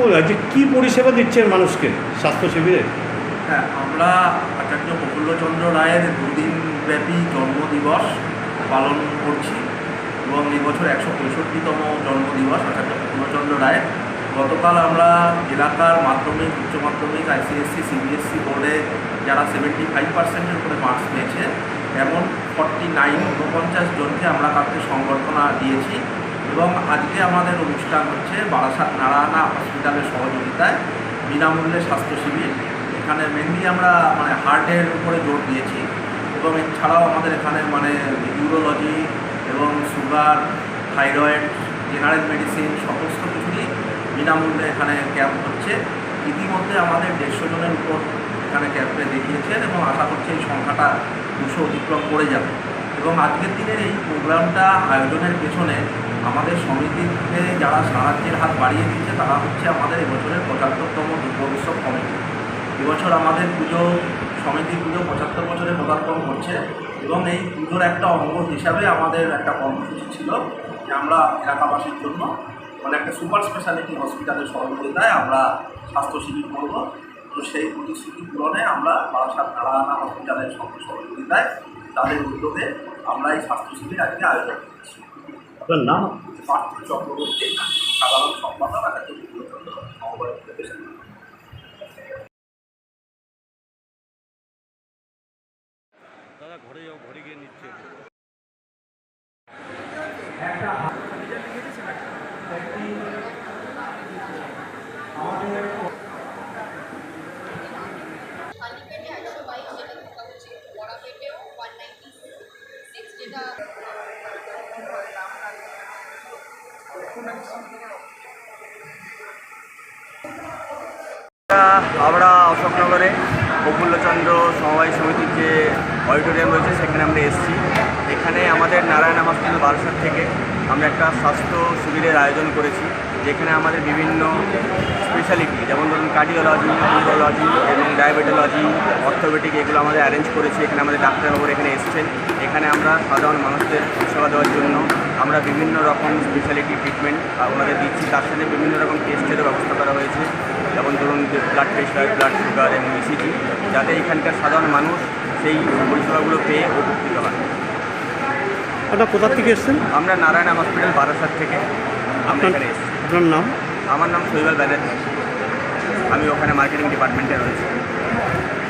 আজকে কী পরিষেবা দিচ্ছেন মানুষকে স্বাস্থ্য শিবিরে হ্যাঁ আমরা আচার্য প্রফুল্লচন্দ্র রায়ের দুদিন ব্যাপী জন্মদিবস পালন করছি এবং এই বছর একশো পঁয়ষট্টিতম জন্মদিবস আচার্য প্রফুল্লচন্দ্র রায়ের। গতকাল আমরা এলাকার মাধ্যমিক, উচ্চ মাধ্যমিক, আইসিএসসি, সিবিএসসি বোর্ডে যারা সেভেন্টি ফাইভ পার্সেন্টের উপরে মার্কস পেয়েছে, এমন ফর্টি নাইন উনপঞ্চাশ জনকে আমরা কালকে সংবর্ধনা দিয়েছি। এবং আজকে আমাদের অনুষ্ঠান হচ্ছে বারাসাত নারায়ণা হসপিটালের সহযোগিতায় বিনামূল্যে স্বাস্থ্য শিবির। এখানে মেনলি আমরা মানে হার্টের উপরে জোর দিয়েছি এবং এছাড়াও আমাদের এখানে মানে ইউরোলজি এবং সুগার থাইরয়েড জেনারেল মেডিসিন সমস্ত কিছুই বিনামূল্যে এখানে ক্যাম্প হচ্ছে। ইতিমধ্যে আমাদের দেড়শো জনের উপর এখানে ক্যাম্পে দেখিয়েছেন এবং আশা করছি এই সংখ্যাটা দুশো অতিক্রম করে যাবে। এবং আজকের দিনের এই প্রোগ্রামটা আয়োজনের পেছনে আমাদের সমিতিতে যারা সাহায্যের হাত বাড়িয়ে দিচ্ছে, তারা হচ্ছে আমাদের এবছরের পঁচাত্তরতম দুর্গোৎসব কমিটি। এবছর আমাদের পুজো সমিতি পুজো পঁচাত্তর বছরে পদার্পণ করছে এবং এই পুজোর একটা অঙ্গ হিসাবে আমাদের একটা কর্মসূচি ছিল যে আমরা এলাকাবাসীর জন্য মানে একটা সুপার স্পেশালিটি হসপিটালের সহযোগিতায় আমরা স্বাস্থ্য শিবির করব। তো সেই প্রতিশ্রুতি পূরণে আমরা বারাসাত নারায়ণা হসপিটালের সহযোগিতায় তাদের উদ্যোগে আমরা এই স্বাস্থ্য শিবির আজকে আয়োজন করছি। আপনার নাম? পার্থ চক্রবর্তী সাধারণ সম্পাদক ফেডারেশন দাদা ঘরে যাও গিয়ে নিচ্ছে যেটা আমরা অশোকনগরে প্রফুল্লচন্দ্র সমবায় সমিতির যে অডিটোরিয়াম রয়েছে, সেখানে আমরা এসেছি। এখানে আমাদের নারায়ণা হসপিটাল বারাসাত থেকে আমরা একটা স্বাস্থ্য শিবিরের আয়োজন করেছি, যেখানে আমাদের বিভিন্ন স্পেশালিটি যেমন ধরুন কার্ডিওলজি নিউরোলজি ডায়াবেটোলজি অর্থোপেডিক এগুলো আমাদের অ্যারেঞ্জ করেছি এখানে আমাদের ডাক্তারবাবুরা এখানে এসেছেন। এখানে আমরা সাধারণ মানুষদের পরিষেবা দেওয়ার জন্য আমরা বিভিন্ন রকম স্পেশালিটি ট্রিটমেন্ট ওনাদের দিচ্ছি। তার সাথে বিভিন্ন রকম টেস্টেরও ব্যবস্থা করা হয়েছে। যেমন ধরুন ব্লাড প্রেশার ব্লাড সুগার এবং ইসিজি যাতে এখানকার সাধারণ মানুষ সেই পরিষেবাগুলো পেয়ে উপকৃত হয়। আপনার কোথা থেকে এসছেন? আমরা নারায়ণা হসপিটাল বারাসাত থেকে আমরা এখানে এসেছি। আপনার নাম? আমার নাম শৈবাল ব্যানার্জি। আমি ওখানে মার্কেটিং ডিপার্টমেন্টে রয়েছি। Thank you.